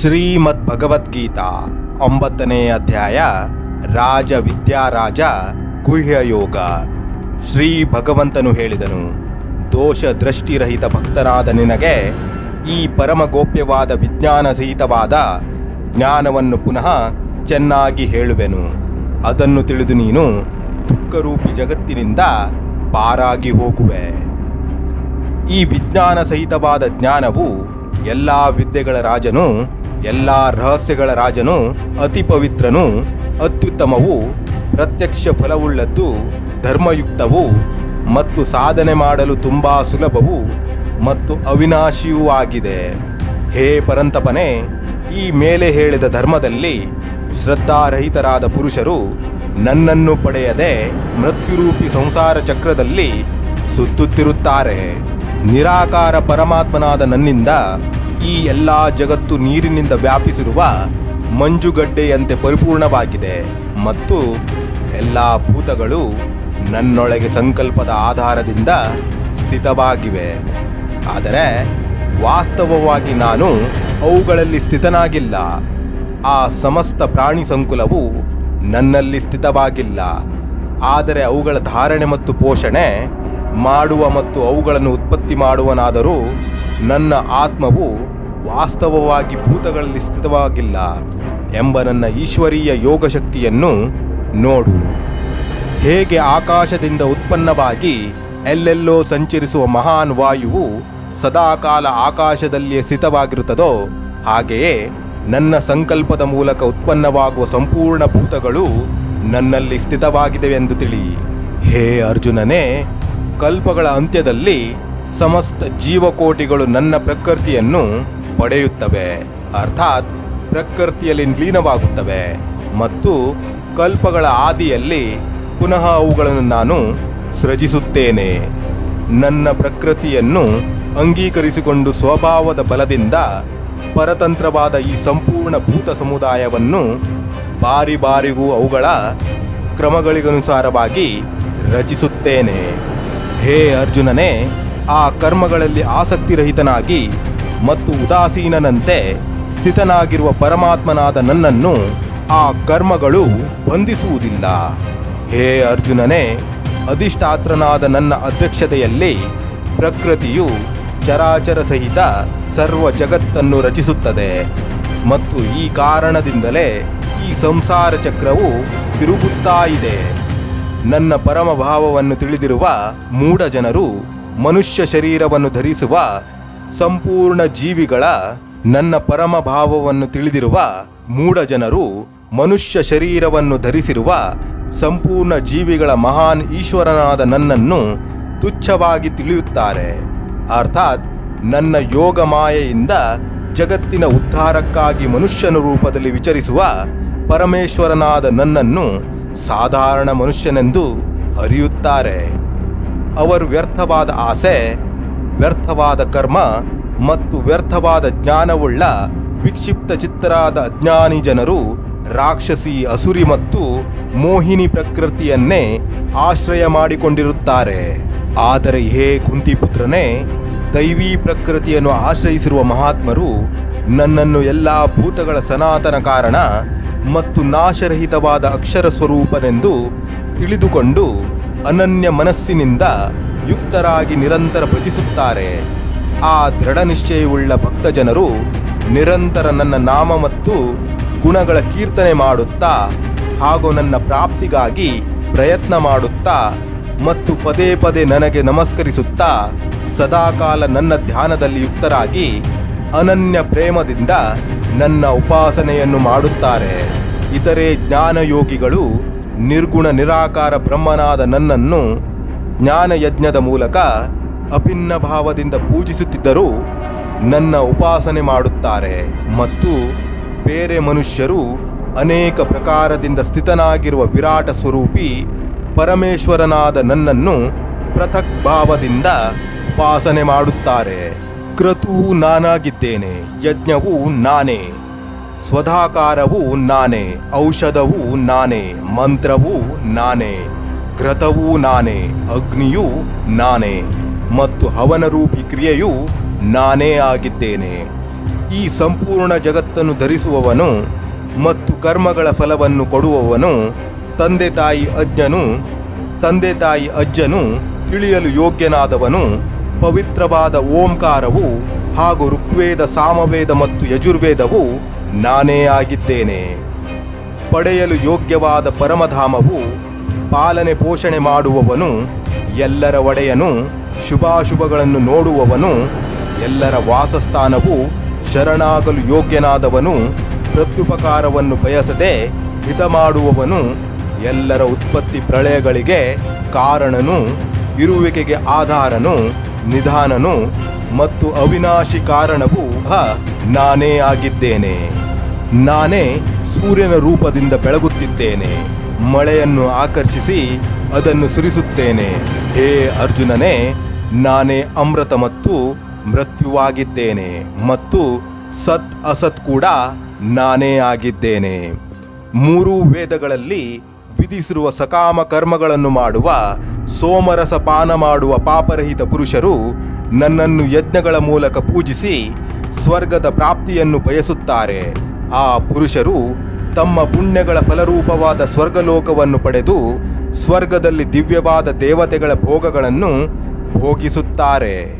ಶ್ರೀಮದ್ ಭಗವದ್ಗೀತಾ ಒಂಬತ್ತನೇ ಅಧ್ಯಾಯ ರಾಜ ವಿದ್ಯಾರಾಜ ಗುಹ್ಯ ಯೋಗ. ಶ್ರೀ ಭಗವಂತನು ಹೇಳಿದನು, ದೋಷ ದೃಷ್ಟಿರಹಿತ ಭಕ್ತನಾದ ನಿನಗೆ ಈ ಪರಮ ಗೋಪ್ಯವಾದ ವಿಜ್ಞಾನ ಸಹಿತವಾದ ಜ್ಞಾನವನ್ನು ಪುನಃ ಚೆನ್ನಾಗಿ ಹೇಳುವೆನು. ಅದನ್ನು ತಿಳಿದು ನೀನು ದುಃಖರೂಪಿ ಜಗತ್ತಿನಿಂದ ಪಾರಾಗಿ ಹೋಗುವೆ. ಈ ವಿಜ್ಞಾನ ಸಹಿತವಾದ ಜ್ಞಾನವು ಎಲ್ಲ ವಿದ್ಯೆಗಳ ರಾಜನು ಎಲ್ಲ ರಹಸ್ಯಗಳ ರಾಜನು, ಅತಿ ಪವಿತ್ರನು, ಅತ್ಯುತ್ತಮವು, ಪ್ರತ್ಯಕ್ಷ ಫಲವುಳ್ಳದ್ದು, ಧರ್ಮಯುಕ್ತವು, ಮತ್ತು ಸಾಧನೆ ಮಾಡಲು ತುಂಬಾ ಸುಲಭವು, ಮತ್ತು ಅವಿನಾಶಿಯೂ ಆಗಿದೆ. ಹೇ ಪರಂತಪನೆ, ಈ ಮೇಲೆ ಹೇಳಿದ ಧರ್ಮದಲ್ಲಿ ಶ್ರದ್ಧಾರಹಿತರಾದ ಪುರುಷರು ನನ್ನನ್ನು ಪಡೆಯದೆ ಮೃತ್ಯುರೂಪಿ ಸಂಸಾರ ಚಕ್ರದಲ್ಲಿ ಸುತ್ತುತ್ತಿರುತ್ತಾರೆ. ನಿರಾಕಾರ ಪರಮಾತ್ಮನಾದ ನನ್ನಿಂದ ಈ ಎಲ್ಲ ಜಗತ್ತು ನೀರಿನಿಂದ ವ್ಯಾಪಿಸಿರುವ ಮಂಜುಗಡ್ಡೆಯಂತೆ ಪರಿಪೂರ್ಣವಾಗಿದೆ. ಮತ್ತು ಎಲ್ಲ ಭೂತಗಳು ನನ್ನೊಳಗೆ ಸಂಕಲ್ಪದ ಆಧಾರದಿಂದ ಸ್ಥಿತವಾಗಿವೆ. ಆದರೆ ವಾಸ್ತವವಾಗಿ ನಾನು ಅವುಗಳಲ್ಲಿ ಸ್ಥಿತನಾಗಿಲ್ಲ. ಆ ಸಮಸ್ತ ಪ್ರಾಣಿ ಸಂಕುಲವು ನನ್ನಲ್ಲಿ ಸ್ಥಿತವಾಗಿಲ್ಲ. ಆದರೆ ಅವುಗಳ ಧಾರಣೆ ಮತ್ತು ಪೋಷಣೆ ಮಾಡುವ ಮತ್ತು ಅವುಗಳನ್ನು ಉತ್ಪತ್ತಿ ಮಾಡುವನಾದರೂ ನನ್ನ ಆತ್ಮವು ವಾಸ್ತವವಾಗಿ ಭೂತಗಳಲ್ಲಿ ಸ್ಥಿತವಾಗಿಲ್ಲ ಎಂಬ ನನ್ನ ಈಶ್ವರೀಯ ಯೋಗಶಕ್ತಿಯನ್ನು ನೋಡು. ಹೇಗೆ ಆಕಾಶದಿಂದ ಉತ್ಪನ್ನವಾಗಿ ಎಲ್ಲೆಲ್ಲೋ ಸಂಚರಿಸುವ ಮಹಾನ್ ವಾಯುವು ಸದಾಕಾಲ ಆಕಾಶದಲ್ಲಿಯೇ ಸ್ಥಿತವಾಗಿರುತ್ತದೋ, ಹಾಗೆಯೇ ನನ್ನ ಸಂಕಲ್ಪದ ಮೂಲಕ ಉತ್ಪನ್ನವಾಗುವ ಸಂಪೂರ್ಣ ಭೂತಗಳು ನನ್ನಲ್ಲಿ ಸ್ಥಿತವಾಗಿದೆವೆಂದು ತಿಳಿ. ಹೇ ಅರ್ಜುನನೇ, ಕಲ್ಪಗಳ ಅಂತ್ಯದಲ್ಲಿ ಸಮಸ್ತ ಜೀವಕೋಟಿಗಳು ನನ್ನ ಪ್ರಕೃತಿಯನ್ನು ಪಡೆಯುತ್ತವೆ. ಅರ್ಥಾತ್ ಪ್ರಕೃತಿಯಲ್ಲಿ ಲೀನವಾಗುತ್ತವೆ ಮತ್ತು ಕಲ್ಪಗಳ ಆದಿಯಲ್ಲಿ ಪುನಃ ಅವುಗಳನ್ನು ನಾನು ಸೃಜಿಸುತ್ತೇನೆ. ನನ್ನ ಪ್ರಕೃತಿಯನ್ನು ಅಂಗೀಕರಿಸಿಕೊಂಡು ಸ್ವಭಾವದ ಬಲದಿಂದ ಪರತಂತ್ರವಾದ ಈ ಸಂಪೂರ್ಣ ಭೂತ ಸಮುದಾಯವನ್ನು ಬಾರಿ ಬಾರಿಗೂ ಅವುಗಳ ಕ್ರಮಗಳಿಗನುಸಾರವಾಗಿ ರಚಿಸುತ್ತೇನೆ. ಹೇ ಅರ್ಜುನನೇ ಆ ಕರ್ಮಗಳಲ್ಲಿ ಆಸಕ್ತಿರಹಿತನಾಗಿ ಮತ್ತು ಉದಾಸೀನನಂತೆ ಸ್ಥಿತನಾಗಿರುವ ಪರಮಾತ್ಮನಾದ ನನ್ನನ್ನು ಆ ಕರ್ಮಗಳು ಬಂಧಿಸುವುದಿಲ್ಲ. ಹೇ ಅರ್ಜುನನೇ, ಅಧಿಷ್ಠಾತ್ರನಾದ ನನ್ನ ಅಧ್ಯಕ್ಷತೆಯಲ್ಲಿ ಪ್ರಕೃತಿಯು ಚರಾಚರ ಸಹಿತ ಸರ್ವ ಜಗತ್ತನ್ನು ರಚಿಸುತ್ತದೆ ಮತ್ತು ಈ ಕಾರಣದಿಂದಲೇ ಈ ಸಂಸಾರ ಚಕ್ರವು ತಿರುಗುತ್ತಾ ಇದೆ. ನನ್ನ ಪರಮಭಾವವನ್ನು ತಿಳಿದಿರುವ ಮೂಢ ಜನರು ಮನುಷ್ಯ ಶರೀರವನ್ನು ಧರಿಸುವ ಸಂಪೂರ್ಣ ಜೀವಿಗಳ ನನ್ನ ಪರಮ ಭಾವವನ್ನು ತಿಳಿದಿರುವ ಮೂಢಜನರು ಮನುಷ್ಯ ಶರೀರವನ್ನು ಧರಿಸಿರುವ ಸಂಪೂರ್ಣ ಜೀವಿಗಳ ಮಹಾನ್ ಈಶ್ವರನಾದ ನನ್ನನ್ನು ತುಚ್ಛವಾಗಿ ತಿಳಿಯುತ್ತಾರೆ. ಅರ್ಥಾತ್ ನನ್ನ ಯೋಗ ಮಾಯೆಯಿಂದ ಜಗತ್ತಿನ ಉದ್ಧಾರಕ್ಕಾಗಿ ಮನುಷ್ಯನ ರೂಪದಲ್ಲಿ ವಿಚರಿಸುವ ಪರಮೇಶ್ವರನಾದ ನನ್ನನ್ನು ಸಾಧಾರಣ ಮನುಷ್ಯನೆಂದು ಅರಿಯುತ್ತಾರೆ. ಅವರು ವ್ಯರ್ಥವಾದ ಆಸೆ, ವ್ಯರ್ಥವಾದ ಕರ್ಮ ಮತ್ತು ವ್ಯರ್ಥವಾದ ಜ್ಞಾನವುಳ್ಳ ವಿಕ್ಷಿಪ್ತ ಚಿತ್ತರಾದ ಅಜ್ಞಾನಿ ಜನರು ರಾಕ್ಷಸಿ ಅಸುರಿ ಮತ್ತು ಮೋಹಿನಿ ಪ್ರಕೃತಿಯನ್ನೇ ಆಶ್ರಯ ಮಾಡಿಕೊಂಡಿರುತ್ತಾರೆ. ಆದರೆ ಹೇ ಕುಂತಿಪುತ್ರನೇ, ದೈವಿ ಪ್ರಕೃತಿಯನ್ನು ಆಶ್ರಯಿಸಿರುವ ಮಹಾತ್ಮರು ನನ್ನನ್ನು ಎಲ್ಲ ಭೂತಗಳ ಸನಾತನ ಕಾರಣ ಮತ್ತು ನಾಶರಹಿತವಾದ ಅಕ್ಷರ ಸ್ವರೂಪನೆಂದು ತಿಳಿದುಕೊಂಡು ಅನನ್ಯ ಮನಸ್ಸಿನಿಂದ ಯುಕ್ತರಾಗಿ ನಿರಂತರ ಭಜಿಸುತ್ತಾರೆ ಆ ದೃಢ ನಿಶ್ಚಯವುಳ್ಳ ಭಕ್ತ ಜನರು ನಿರಂತರ ನನ್ನ ನಾಮ ಮತ್ತು ಗುಣಗಳ ಕೀರ್ತನೆ ಮಾಡುತ್ತಾ ಹಾಗೂ ನನ್ನ ಪ್ರಾಪ್ತಿಗಾಗಿ ಪ್ರಯತ್ನ ಮಾಡುತ್ತಾ ಮತ್ತು ಪದೇ ಪದೇ ನನಗೆ ನಮಸ್ಕರಿಸುತ್ತಾ ಸದಾಕಾಲ ನನ್ನ ಧ್ಯಾನದಲ್ಲಿ ಯುಕ್ತರಾಗಿ ಅನನ್ಯ ಪ್ರೇಮದಿಂದ ನನ್ನ ಉಪಾಸನೆಯನ್ನು ಮಾಡುತ್ತಾರೆ. ಇತರೆ ಜ್ಞಾನಯೋಗಿಗಳು ನಿರ್ಗುಣ ನಿರಾಕಾರ ಬ್ರಹ್ಮನಾದ ನನ್ನನ್ನು ಜ್ಞಾನಯಜ್ಞದ ಮೂಲಕ ಅಭಿನ್ನ ಭಾವದಿಂದ ಪೂಜಿಸುತ್ತಿದ್ದರೂ ನನ್ನ ಉಪಾಸನೆ ಮಾಡುತ್ತಾರೆ. ಮತ್ತು ಬೇರೆ ಮನುಷ್ಯರು ಅನೇಕ ಪ್ರಕಾರದಿಂದ ಸ್ಥಿತನಾಗಿರುವ ವಿರಾಟ ಸ್ವರೂಪಿ ಪರಮೇಶ್ವರನಾದ ನನ್ನನ್ನು ಪೃಥಕ್ ಭಾವದಿಂದ ಉಪಾಸನೆ ಮಾಡುತ್ತಾರೆ. ಕ್ರತುವು ನಾನಾಗಿದ್ದೇನೆ, ಯಜ್ಞವು ನಾನೇ. ಸ್ವಧಾಕಾರವು ನಾನೇ, ಔಷಧವೂ ನಾನೇ, ಮಂತ್ರವೂ ನಾನೇ ಕ್ರತವೂ ನಾನೇ, ಅಗ್ನಿಯೂ ನಾನೇ, ಮತ್ತು ಹವನರೂಪಿ ಕ್ರಿಯೆಯು ನಾನೇ ಆಗಿದ್ದೇನೆ. ಈ ಸಂಪೂರ್ಣ ಜಗತ್ತನ್ನು ಧರಿಸುವವನು ಮತ್ತು ಕರ್ಮಗಳ ಫಲವನ್ನು ಕೊಡುವವನು ತಂದೆ ತಾಯಿ ಅಜ್ಞನು, ತಂದೆ ತಾಯಿ ಅಜ್ಜನು ತಿಳಿಯಲು ಯೋಗ್ಯನಾದವನು, ಪವಿತ್ರವಾದ ಓಂಕಾರವು ಹಾಗೂ ಋಗ್ವೇದ, ಸಾಮವೇದ ಮತ್ತು ಯಜುರ್ವೇದವು ನಾನೇ ಆಗಿದ್ದೇನೆ. ಪಡೆಯಲು ಯೋಗ್ಯವಾದ ಪರಮಧಾಮವು ಪಾಲನೆ ಪೋಷಣೆ ಮಾಡುವವನು, ಎಲ್ಲರ ಒಡೆಯನು, ಶುಭಾಶುಭಗಳನ್ನು ನೋಡುವವನು, ಎಲ್ಲರ ವಾಸಸ್ಥಾನವು ಶರಣಾಗಲು ಯೋಗ್ಯನಾದವನು, ಪ್ರತ್ಯುಪಕಾರವನ್ನು ಬಯಸದೆ ಹಿತ ಮಾಡುವವನು, ಎಲ್ಲರ ಉತ್ಪತ್ತಿ ಪ್ರಳಯಗಳಿಗೆ ಕಾರಣನು, ಇರುವಿಕೆಗೆ ಆಧಾರನು, ನಿಧಾನನು ಮತ್ತು ಅವಿನಾಶಿ ಕಾರಣವು ನಾನೇ ಆಗಿದ್ದೇನೆ. ನಾನೇ ಸೂರ್ಯನ ರೂಪದಿಂದ ಬೆಳಗುತ್ತಿದ್ದೇನೆ. ಮಳೆಯನ್ನು ಆಕರ್ಷಿಸಿ ಅದನ್ನು ಸುರಿಸುತ್ತೇನೆ. ಹೇ ಅರ್ಜುನನೇ, ನಾನೇ ಅಮೃತ ಮತ್ತು ಮೃತ್ಯುವಾಗಿದ್ದೇನೆ ಮತ್ತು ಸತ್ ಅಸತ್ ಕೂಡ ನಾನೇ ಆಗಿದ್ದೇನೆ. ಮೂರೂ ವೇದಗಳಲ್ಲಿ ವಿಧಿಸಿರುವ ಸಕಾಮ ಕರ್ಮಗಳನ್ನು ಮಾಡುವ ಸೋಮರಸ ಪಾನ ಮಾಡುವ ಪಾಪರಹಿತ ಪುರುಷರು ನನ್ನನ್ನು ಯಜ್ಞಗಳ ಮೂಲಕ ಪೂಜಿಸಿ ಸ್ವರ್ಗದ ಪ್ರಾಪ್ತಿಯನ್ನು ಬಯಸುತ್ತಾರೆ. ಆ ಪುರುಷರು ತಮ್ಮ ಪುಣ್ಯಗಳ ಫಲರೂಪವಾದ ಸ್ವರ್ಗಲೋಕವನ್ನು ಪಡೆದು ಸ್ವರ್ಗದಲ್ಲಿ ದಿವ್ಯವಾದ ದೇವತೆಗಳ ಭೋಗಗಳನ್ನು ಭೋಗಿಸುತ್ತಾರೆ.